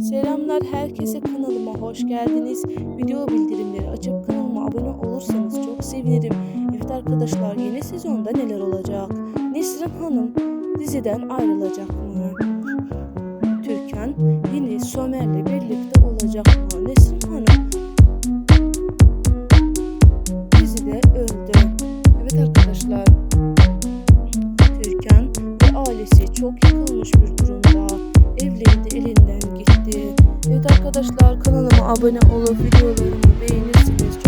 Selamlar herkese kanalıma hoş geldiniz. Video bildirimleri açıp kanalıma abone olursanız çok sevinirim. Evet arkadaşlar yeni sezonda neler olacak? Nesrin Hanım diziden ayrılacak mı? Türkan yine Somer'le birlikte olacak mı? Nesrin Hanım dizide öldü. Evet arkadaşlar Türkan ve ailesi çok yıkılmış bir durumda. Evleri de elinden gitti. Arkadaşlar kanalıma abone olup videolarımı beğenirseniz çok